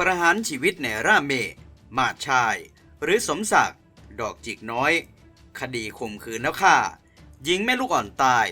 ประหารชีวิตในร่าเม มาดชาย หรือสมศักดิ์ ดอกจิกน้อย คดีข่มขืนแล้วฆ่ายิงแม่ลูกอ่อนตาย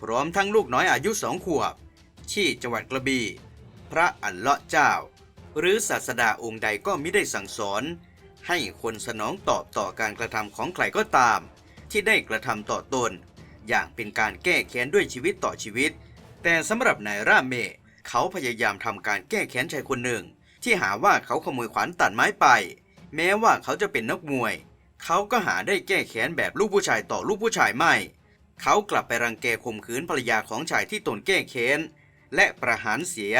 พร้อมทั้งลูกน้อยอายุสองขวบ ที่จังหวัดกระบี่ พระอัลเลาะห์เจ้า หรือศาสดาองค์ใดก็มิได้สั่งสอน ให้คนสนองตอบต่อการกระทำของใครก็ตาม ที่ได้กระทำต่อตน อย่างเป็นการแก้แค้นด้วยชีวิตต่อชีวิต แต่สำหรับนายร่าเม เขาพยายามทำการแก้แค้นชายคนหนึ่ง ที่หาว่าเขาขโมยขวานตัดไม้ไป แม้ว่าเขาจะเป็นนักมวย เขาก็หาได้แก้แค้นแบบลูกผู้ชายต่อลูกผู้ชายไม่ เขากลับไปรังแกข่มขืนภรรยาของชายที่ตนแก้แค้น และประหารเสีย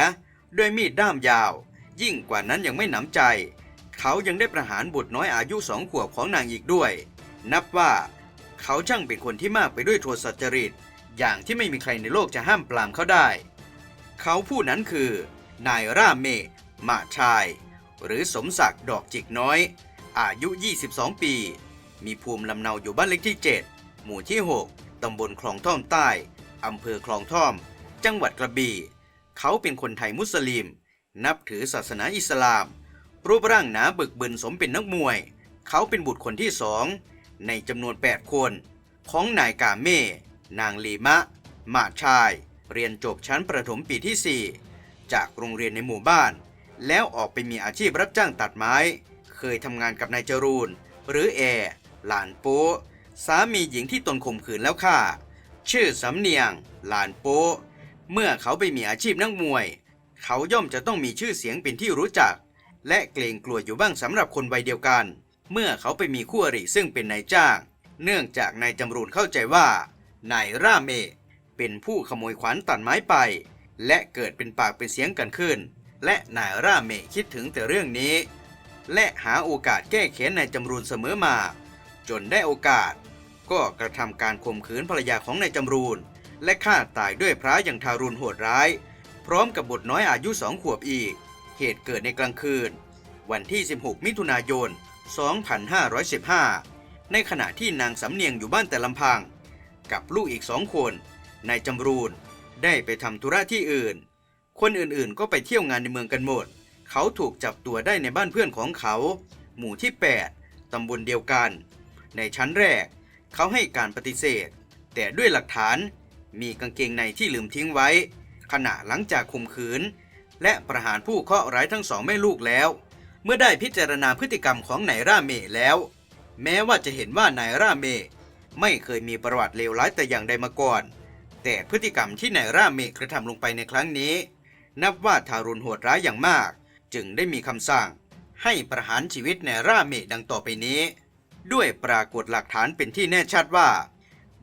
ด้วยมีดด้ามยาว ยิ่งกว่านั้นยังไม่หนำใจ เขายังได้ประหารบุตรน้อยอายุสองขวบของนางอีกด้วย นับว่า เขาช่างเป็นคนที่มากไปด้วยโทสะจริต อย่างที่ไม่มีใครในโลกจะห้ามปรามเขาได้ เขาผู้นั้นคือ นายร่าเม มาชาย หรือสมศักดิ์ดอกจิกน้อย อายุ 22 ปี มีภูมิลำเนาอยู่บ้านเลขที่ 7 หมู่ที่ 6 ตำบลคลองท่อมใต้ อำเภอคลองท่อม จังหวัดกระบี่ เขาเป็นคนไทยมุสลิม นับถือศาสนาอิสลาม รูปร่างหนาบึกบึนสมเป็นนักมวย เขาเป็นบุตรคนที่สองในจำนวน 8 คน ของนายกาเม่ นางลีมะ มาชาย เรียนจบชั้นประถมปีที่ 4 จากโรงเรียนในหมู่บ้าน แล้วออกไปมีอาชีพรับจ้างตัดไม้ เคยทำงานกับนายจรูน หรือแอร์หลานโป๊สามีหญิงที่ตนข่มขืนแล้วฆ่าชื่อสำเนียง หลานโป๊เมื่อเขาไปมีอาชีพนักมวย เขาย่อมจะต้องมีชื่อเสียงเป็นที่รู้จัก และเกรงกลัวอยู่บ้างสำหรับคนวัยเดียวกัน เมื่อเขาไปมีคู่อริซึ่งเป็นนายจ้าง เนื่องจากนายจำรูนเข้าใจว่านายร่าเมเป็นผู้ขโมยขวานตัดไม้ไป และเกิดเป็นปากเป็นเสียงกันขึ้น และนายร่าเมคิดถึงแต่เรื่องนี้ และหาโอกาสแก้แค้นนายจำรูนเสมอมา จนได้โอกาส ก็กระทำการข่มขืนภรรยาของนายจำรูน และฆ่าตายด้วยพระอย่างทารุณโหดร้าย พร้อมกับบุตรน้อยอายุสองขวบอีก เหตุเกิดในกลางคืน วันที่ 16 มิถุนายน 2515 ในขณะที่นางสำเนียงอยู่บ้านแต่ลำพัง กับลูกอีกสองคนนายจำรูนได้ไปทำธุระที่อื่น คนอื่นๆ ก็ไปเที่ยวงานในเมืองกันหมด เขาถูกจับตัวได้ในบ้านเพื่อนของเขา หมู่ที่ 8 ตำบลเดียวกัน ในชั้นแรก เขาให้การปฏิเสธ แต่ด้วยหลักฐานมีกางเกงในที่ลืมทิ้งไว้ ขณะหลังจากข่มขืน และประหารผู้เคราะห์ร้ายทั้งสองแม่ลูกแล้ว เมื่อได้พิจารณาพฤติกรรมของนายร่าเมแล้ว แม้ว่าจะเห็นว่านายร่าเมไม่เคยมีประวัติเลวร้ายแต่อย่างใดมาก่อน แต่พฤติกรรมที่นายร่าเมกระทำลงไปในครั้งนี้ นับว่าทารุณโหดร้ายอย่างมาก จึงได้มีคำสั่ง ให้ประหารชีวิตนายร่าเมดังต่อไปนี้ ด้วยปรากฏหลักฐานเป็นที่แน่ชัดว่า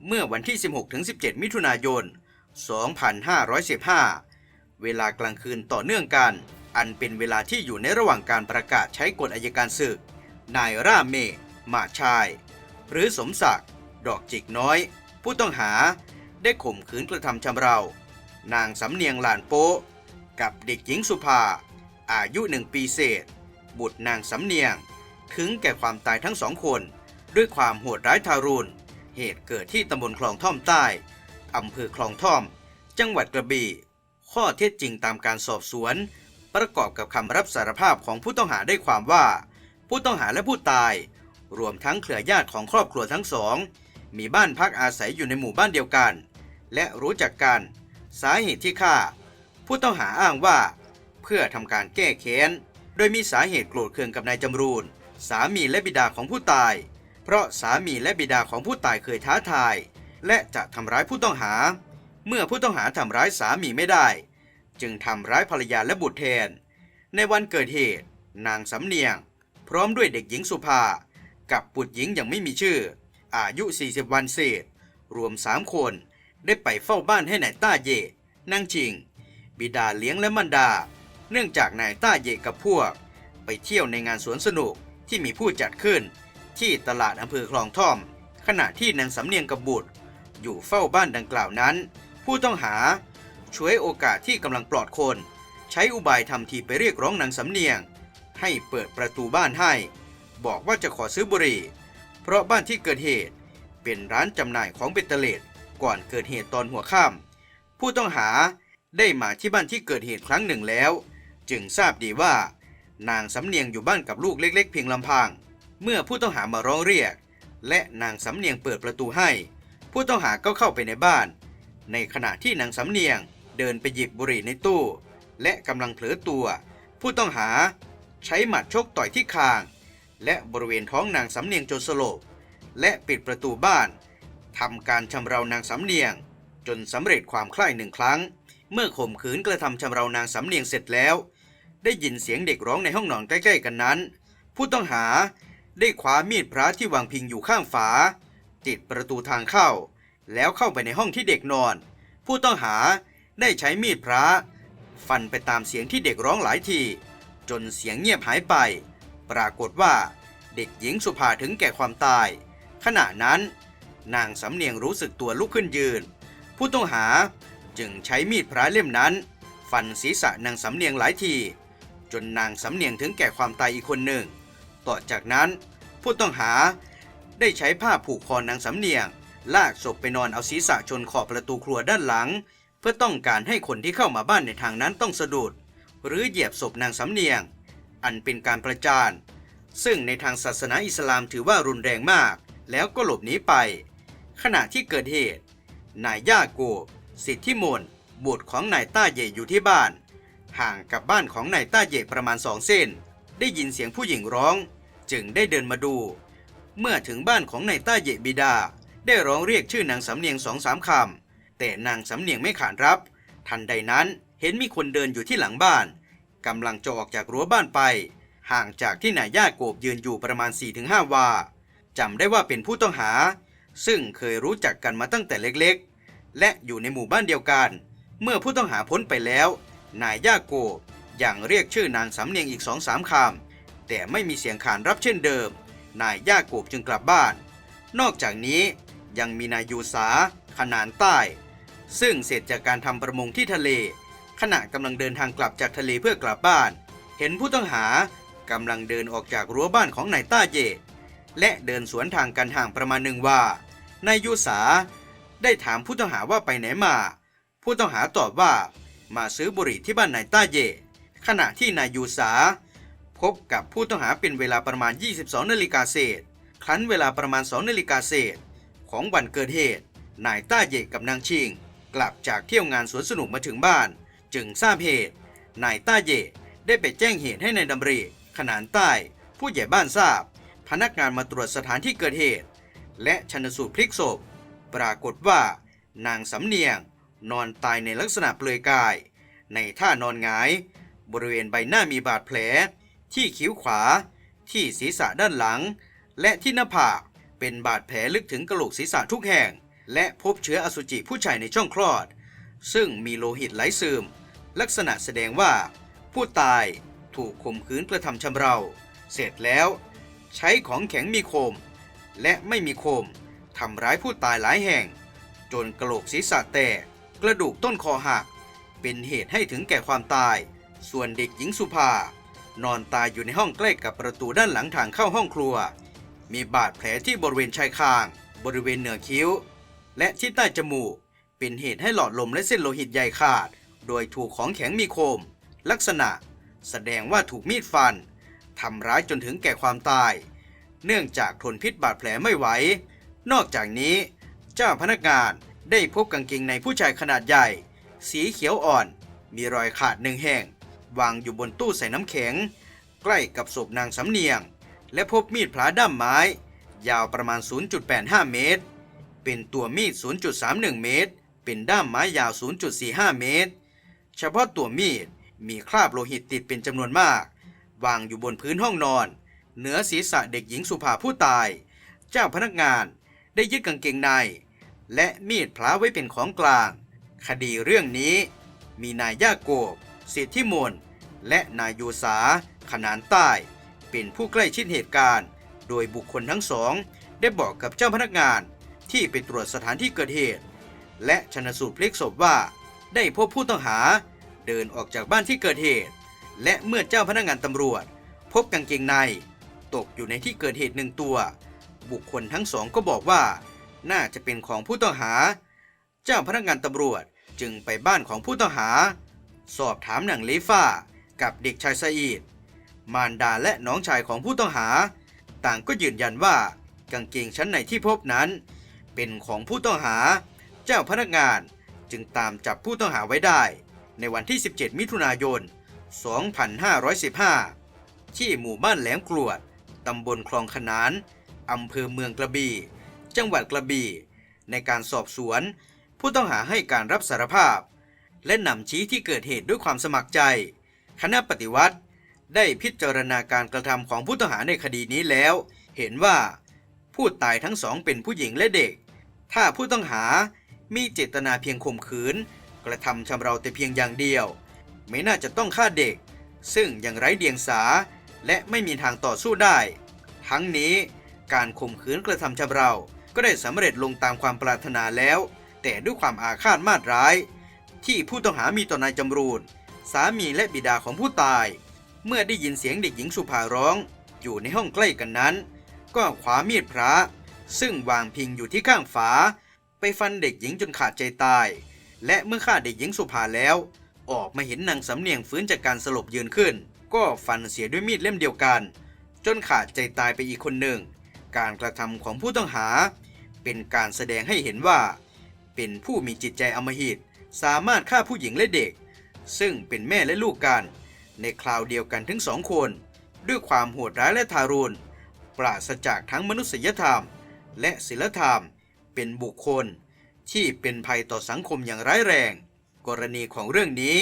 เมื่อวันที่ 16-17 มิถุนายน 2515 เวลากลางคืนต่อเนื่องกัน อันเป็นเวลาที่อยู่ในระหว่างการประกาศใช้กฎอายการศึก นายร่าเมฆมาชาย หรือสมศักดิ์ดอกจิกน้อย ผู้ต้องหาได้ข่มขืนกระทำชำเรา นางสำเนียงหลานโป๊ กับเด็กหญิงสุภา อายุหนึ่งปีเศษ บุตรนางสำเนียง ถึงแก่ความตายทั้งสองคน ด้วยความโหดร้ายทารุณ เหตุเกิดที่ตำบลคลองท่อมใต้ อำเภอคลองท่อม จังหวัดกระบี่ ข้อเท็จจริงตามการสอบสวน ประกอบกับคำรับสารภาพของผู้ต้องหาได้ความว่า ผู้ต้องหาและผู้ตาย รวมทั้งเครือญาติของครอบครัวทั้งสอง มีบ้านพักอาศัยอยู่ในหมู่บ้านเดียวกัน และรู้จักกัน สาเหตุที่ฆ่า ผู้ต้องหาอ้างว่า เพื่อทำการแก้แค้น โดยมีสาเหตุโกรธเคืองกับนายจำรูน สามีและบิดาของผู้ตาย เพราะสามีและบิดาของผู้ตายเคยท้าทาย และจะทำร้ายผู้ต้องหา เมื่อผู้ต้องหาทำร้ายสามีไม่ได้ จึงทำร้ายภรรยาและบุตรแทน ในวันเกิดเหตุ นางสำเนียง พร้อมด้วยเด็กหญิงสุภา กับบุตรหญิงยังไม่มีชื่อ อายุ 40 วันเศษ รวม 3 คน ได้ไปเฝ้าบ้านให้นายต้าเย่นางจิง บิดาเลี้ยงและมันดา เนื่องจากนายต้าเยกับพวก ไปเที่ยวในงานสวนสนุกที่มีผู้จัดขึ้น ที่ตลาดอำเภอคลองท่อม ขณะที่นางสำเนียงกับบุตร อยู่เฝ้าบ้านดังกล่าวนั้น ผู้ต้องหาช่วยโอกาสที่กำลังปลอดคน ใช้อุบายทำทีไปเรียกร้องนางสำเนียง ให้เปิดประตูบ้านให้ บอกว่าจะขอซื้อบุหรี่ เพราะบ้านที่เกิดเหตุ เป็นร้านจำหน่ายของเบตเตอร์เลดก่อนเกิดเหตุตอนหัวค่ำผู้ต้องหา ได้มาที่บ้านที่เกิดเหตุครั้งหนึ่งแล้ว จึงทราบดีว่า นางสำเนียงอยู่บ้านกับลูกเล็ก ๆ เพียงลำพัง เมื่อผู้ต้องหามาร้องเรียก และนางสำเนียงเปิดประตูให้ ผู้ต้องหาก็เข้าไปในบ้าน ในขณะที่นางสำเนียงเดินไปหยิบบุหรี่ในตู้ และกำลังเผลอตัว ผู้ต้องหาใช้หมัดชกต่อยที่คาง และบริเวณท้องนางสำเนียงจนสลบ และปิดประตูบ้านทำการชำเรานางสำเนียง จนสำเร็จความใคร่หนึ่งครั้ง เมื่อข่มขืนกระทำชำเรานางสำเนียงเสร็จแล้ว ได้ยินเสียงเด็กร้องในห้องนอนใกล้ๆกันนั้น ผู้ต้องหาได้คว้ามีดพระที่วางพิงอยู่ข้างฝา ติดประตูทางเข้า แล้วเข้าไปในห้องที่เด็กนอน ผู้ต้องหาได้ใช้มีดพระ ฟันไปตามเสียงที่เด็กร้องหลายที จนเสียงเงียบหายไป ปรากฏว่าเด็กหญิงสุภาถึงแก่ความตาย ขณะนั้น นางสำเนียงรู้สึกตัวลุกขึ้นยืน ผู้ต้องหา จึงใช้มีดพระเล่มนั้น ฟันศีรษะนางสำเนียงหลายที จนนางสำเนียงถึงแก่ความตายอีกคนหนึ่ง ต่อจากนั้นผู้ต้องหาได้ใช้ผ้าผูกคอนางสำเนียง ลากศพไปนอนเอาศีรษะชนขอบประตูครัวด้านหลัง เพื่อต้องการให้คนที่เข้ามาบ้านในทางนั้นต้องสะดุด หรือเหยียบศพนางสำเนียง อันเป็นการประจานซึ่งในทางศาสนาอิสลามถือว่ารุนแรงมาก แล้วก็หลบหนีไป ขณะที่เกิดเหตุ นายย่าโกบ สิทธิมนต์บุตรของนายต้าเย่อยู่ที่บ้าน ห่างกับบ้านของนายต้าเย่ประมาณสองเส้น ได้ยินเสียงผู้หญิงร้อง จึงได้เดินมาดู เมื่อถึงบ้านของนายต้าเย่บิดา ได้ร้องเรียกชื่อนางสำเนียงสองสามคำแต่นางสำเนียงไม่ขานรับ ทันใดนั้นเห็นมีคนเดินอยู่ที่หลังบ้านกำลังจะออกจากรั้วบ้านไป ห่างจากที่นายย่าโกบยืนอยู่ประมาณ 4-5 วาจำได้ว่าเป็นผู้ต้องหา ซึ่งเคยรู้จักกันมาตั้งแต่เล็กๆ และอยู่ในหมู่บ้านเดียวกัน เมื่อผู้ต้องหาพ้นไปแล้ว นายย่าโกยังเรียกชื่อนางสำเนียงอีกสองสามคำแต่ไม่มีเสียงขานรับเช่นเดิม นายย่าโกบจึงกลับบ้าน นอกจากนี้ยังมีนายยูสาขนานใต้ ซึ่งเสร็จจากการทำประมงที่ทะเล ขณะกำลังเดินทางกลับจากทะเลเพื่อกลับบ้าน เห็นผู้ต้องหากำลังเดินออกจากรั้วบ้านของนายต้าเยและเดินสวนทางกันห่างประมาณหนึ่งว่านายยูสา ได้ถามผู้ต้องหาว่าไปไหนมา ผู้ต้องหาตอบว่า มาซื้อบุหรี่ที่บ้านนายต้าเย ขณะที่นายยูสา พบกับผู้ต้องหาเป็นเวลาประมาณ 22นาฬิกาเศษ ครั้นเวลาประมาณ2นาฬิกาเศษ ของวันเกิดเหตุ นายต้าเยกับนางชิง กลับจากเที่ยวงานสวนสนุกมาถึงบ้าน จึงทราบเหตุ นายต้าเยได้ไปแจ้งเหตุให้นายดำริขนานใต้ ผู้ใหญ่บ้านทราบ พนักงานมาตรวจสถานที่เกิดเหตุ และชันสูตรพลิกศพ ปรากฏว่านางสำเนียงนอนตายในลักษณะเปลือยกาย ในท่านอนหงาย บริเวณใบหน้ามีบาดแผล ที่คิ้วขวา ที่ศีรษะด้านหลัง และที่หน้าผากเป็นบาดแผลลึกถึงกระโหลกศีรษะทุกแห่ง และพบเชื้ออสุจิผู้ชายในช่องคลอด ซึ่งมีโลหิตไหลซึมลักษณะแสดงว่า ผู้ตายถูกข่มขืนกระทำชำเรา เสร็จแล้ว ใช้ของแข็งมีคม และไม่มีคม ทำร้ายผู้ตายหลายแห่ง จนกระโหลกศีรษะแตกกระดูกต้นคอหัก เป็นเหตุให้ถึงแก่ความตาย ส่วนเด็กหญิงสุภา นอนตายอยู่ในห้องใกล้กับประตูด้านหลังทางเข้าห้องครัว มีบาดแผลที่บริเวณชายคาง บริเวณเหนือคิ้ว และที่ใต้จมูก เป็นเหตุให้หลอดลมและเส้นโลหิตใหญ่ขาด โดยถูกของแข็งมีคม ลักษณะ แสดงว่าถูกมีดฟันทำร้ายจนถึงแก่ความตาย เนื่องจากทนพิษบาดแผลไม่ไหว นอกจากนี้ เจ้าพนักงานได้พบกางเกงในผู้ชายขนาดใหญ่ สีเขียวอ่อน มีรอยขาดหนึ่งแห่ง วางอยู่บนตู้ใส่น้ำแข็ง ใกล้กับศพนางสำเนียง และพบมีดพลาด้ามไม้ ยาวประมาณ 0.85 เมตร เป็นตัวมีด 0.31 เมตร เป็นด้ามไม้ยาว 0.45 เมตร เฉพาะตัวมีดมีคราบโลหิตติดเป็นจำนวนมาก วางอยู่บนพื้นห้องนอน เหนือศีรษะเด็กหญิงสุภาผู้ตาย เจ้าพนักงาน ได้ยึดกางเกงใน และมีดพลาไว้เป็นของกลาง คดีเรื่องนี้มีนายย่าโกบสิทธิมนและนายยูสาขนานใต้ เป็นผู้ใกล้ชิดเหตุการณ์ โดยบุคคลทั้งสอง ได้บอกกับเจ้าพนักงานที่ไปตรวจสถานที่เกิดเหตุ และชนสูตรพลิกศพว่า ได้พบผู้ต้องหา เดินออกจากบ้านที่เกิดเหตุ และเมื่อเจ้าพนักงานตำรวจ พบกางเกงใน ตกอยู่ในที่เกิดเหตุหนึ่งตัว บุคคลทั้งสองก็บอกว่า น่าจะเป็นของผู้ต้องหา เจ้าพนักงานตำรวจจึงไปบ้านของผู้ต้องหา สอบถามนางเลฟ้ากับเด็กชายซาอีดมารดาและน้องชายของผู้ต้องหา ต่างก็ยืนยันว่ากางเกงชั้นในที่พบนั้น เป็นของผู้ต้องหา เจ้าพนักงานจึงตามจับผู้ต้องหาไว้ได้ ในวันที่ 17 มิถุนายน 2515 ที่หมู่บ้านแหลมกรวด ตำบลคลองขนาน อำเภอเมืองกระบี่ จังหวัดกระบี่ ในการสอบสวน ผู้ต้องหาให้การรับสารภาพ และนำชี้ที่เกิดเหตุด้วยความสมัครใจ คณะปฏิวัติ ได้พิจารณาการกระทำของผู้ต้องหาในคดีนี้แล้ว เห็นว่าผู้ตายทั้งสองเป็นผู้หญิงและเด็ก ถ้าผู้ต้องหามีเจตนาเพียงข่มขืน กระทำชำเราแต่เพียงอย่างเดียว ไม่น่าจะต้องฆ่าเด็ก ซึ่งยังไร้เดียงสาและไม่มีทางต่อสู้ได้ ทั้งนี้ การข่มขืนกระทำชำเรา ก็ได้สำเร็จลงตามความปรารถนาแล้ว แต่ด้วยความอาฆาตมาตร้าย ที่ผู้ต้องหามีต่อนายจำรูนสามีและบิดาของผู้ตาย เมื่อได้ยินเสียงเด็กหญิงสุภาร้อง อยู่ในห้องใกล้กันนั้น ก็คว้ามีดพระ ซึ่งวางพิงอยู่ที่ข้างฝา ไปฟันเด็กหญิงจนขาดใจตาย และเมื่อฆ่าเด็กหญิงสุภาแล้ว ออกมาเห็นนางสำเนียงฟื้นจากการสลบยืนขึ้น ก็ฟันเสียด้วยมีดเล่มเดียวกัน จนขาดใจตายไปอีกคนหนึ่ง การกระทำของผู้ต้องหา เป็นการแสดงให้เห็นว่า เป็นผู้มีจิตใจอมหิต สามารถฆ่าผู้หญิงและเด็ก ซึ่งเป็นแม่และลูกกัน ในคราวเดียวกันถึงสองคน ด้วยความโหดร้ายและทารุณปราศจากทั้งมนุษยธรรม และศีลธรรม เป็นบุคคล ที่เป็นภัยต่อสังคมอย่างร้ายแรง กรณีของเรื่องนี้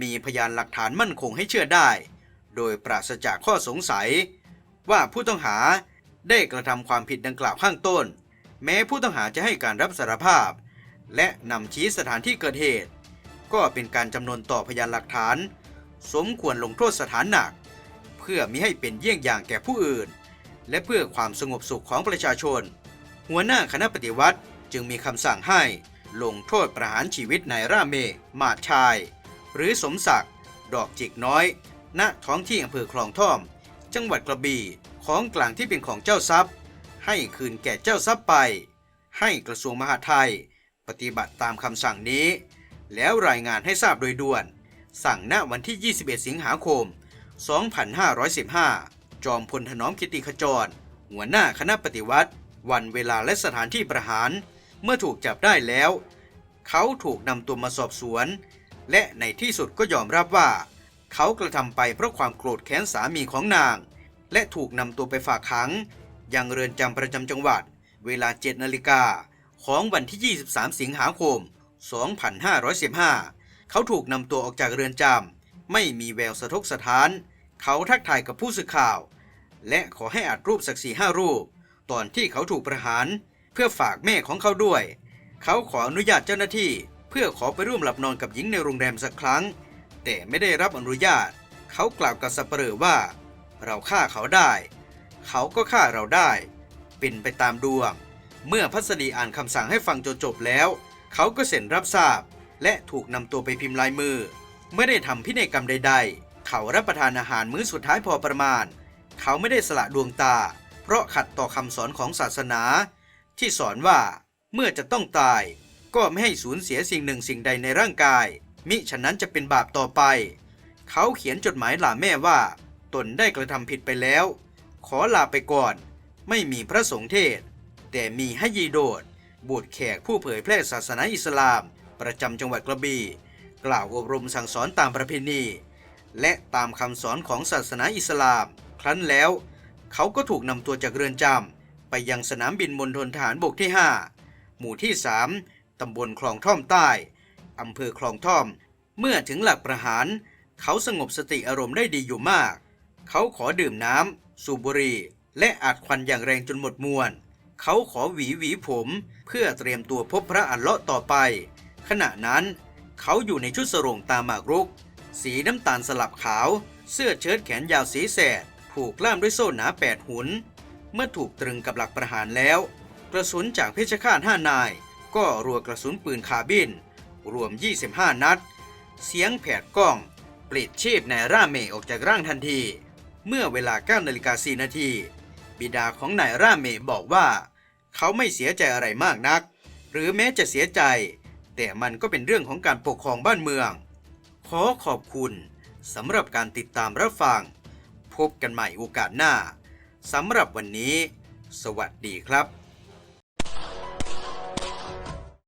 มีพยานหลักฐานมั่นคงให้เชื่อได้ โดยปราศจากข้อสงสัย ว่าผู้ต้องหา ได้กระทำความผิดดังกล่าวข้างต้น แม้ผู้ต้องหาจะให้การรับสารภาพ และนำชี้สถานที่เกิดเหตุ ก็เป็นการจำนวนต่อพยานหลักฐาน สมควรลงโทษสถานหนัก เพื่อมิให้เป็นเยี่ยงอย่างแก่ผู้อื่น และเพื่อความสงบสุขของประชาชน หัวหน้าคณะปฏิวัติจึงมีคำสั่งให้ลงโทษประหารชีวิตนายราเม มาดชาย หรือสมศักดิ์ดอกจิกน้อย ณท้องที่อำเภอคลองท่อม จังหวัดกระบี่ ของกลางที่เป็นของเจ้าทรัพย์ ให้คืนแก่เจ้าทรัพย์ไป ให้กระทรวงมหาดไทย ปฏิบัติตามคำสั่งนี้ แล้วรายงานให้ทราบโดยด่วน สั่งณวันที่ 21 สิงหาคม 2515 จอมพลถนอมกิติขจร หัวหน้าคณะปฏิวัติ วันเวลาและสถานที่ประหาร เมื่อถูกจับได้แล้ว เขาถูกนำตัวมาสอบสวน และในที่สุดก็ยอมรับว่า เขากระทำไปเพราะความโกรธแค้นสามีของนาง และถูกนำตัวไปฝากขัง ยังเรือนจำประจำจังหวัด เวลา 7 นาฬิกา ของวันที่ 23 สิงหาคม 2515 เขาถูกนำตัวออกจากเรือนจำไม่มีแววสะทกสะท้าน เขาทักทายกับผู้สื่อข่าว และขอให้อัดรูปสักสี่ห้ารูป ตอนที่เขาถูกประหาร เพื่อฝากแม่ของเขาด้วย เขาขออนุญาตเจ้าหน้าที่ เพื่อขอไปร่วมหลับนอนกับหญิงในโรงแรมสักครั้ง แต่ไม่ได้รับอนุญาต เขากล่าวกับสับเปลอว่า เราฆ่าเขาได้ เขาก็ฆ่าเราได้ เป็นไปตามดวง เมื่อพัสดีอ่านคำสั่งให้ฟังจนจบแล้ว เขาก็เซ็นรับทราบ และถูกนำตัวไปพิมพ์ลายมือ ไม่ได้ทำพินัยกรรมใด ๆ เขารับประทานอาหารมื้อสุดท้ายพอประมาณ เขาไม่ได้สละดวงตา เพราะขัดต่อคำสอนของศาสนา ที่สอนว่าเมื่อจะต้องตาย ก็ไม่ให้สูญเสียสิ่งหนึ่งสิ่งใดในร่างกาย มิฉะนั้นจะเป็นบาปต่อไป เขาเขียนจดหมายลาแม่ว่า ตนได้กระทำผิดไปแล้ว ขอลาไปก่อน ไม่มีพระสงฆ์เทศ แต่มีให้ยีโดดบุตรแขกผู้เผยแพร่ศาสนาอิสลาม ประจำจังหวัดกระบี่กล่าวอบรมสั่งสอนตามประเพณี และตามคำสอนของศาสนาอิสลาม ครั้นแล้ว เขาก็ถูกนำตัวจากเรือนจำไปยังสนามบินมณฑลทหารบกที่ 5 หมู่ที่ 3 ตำบลคลองท่อมใต้อำเภอคลองท่อม เมื่อถึงหลักประหาร เขาสงบสติอารมณ์ได้ดีอยู่มาก เขาขอดื่มน้ำสูบบุหรี่และอัดควันอย่างแรงจนหมดมวล เขาขอหวีหวีผม เพื่อเตรียมตัวพบพระอัลเลาะห์ต่อไป ขณะนั้น เขาอยู่ในชุดสรงตามหมากรุก สีน้ำตาลสลับขาว เสื้อเชิ้ตแขนยาวสีแสด ผูกล่ามด้วยโซ่หนาแปดหุน เมื่อถูกตรึงกับหลักประหารแล้ว กระสุนจากเพชฌฆาตห้านาย ก็รัวกระสุนปืนคาบิน รวม 25 นัด เสียงแผดกล้องปลิดชีพนายร่าเมออกจากร่างทันที เมื่อเวลา9นาฬิกา4นาทีบิดาของนายร่าเมบอกว่า เขาไม่เสียใจอะไรมากนัก หรือแม้จะเสียใจ แต่มันก็เป็นเรื่องของการปกครองบ้านเมือง ขอขอบคุณสำหรับการติดตามรับฟัง พบกันใหม่โอกาสหน้าสำหรับวันนี้ สวัสดีครับ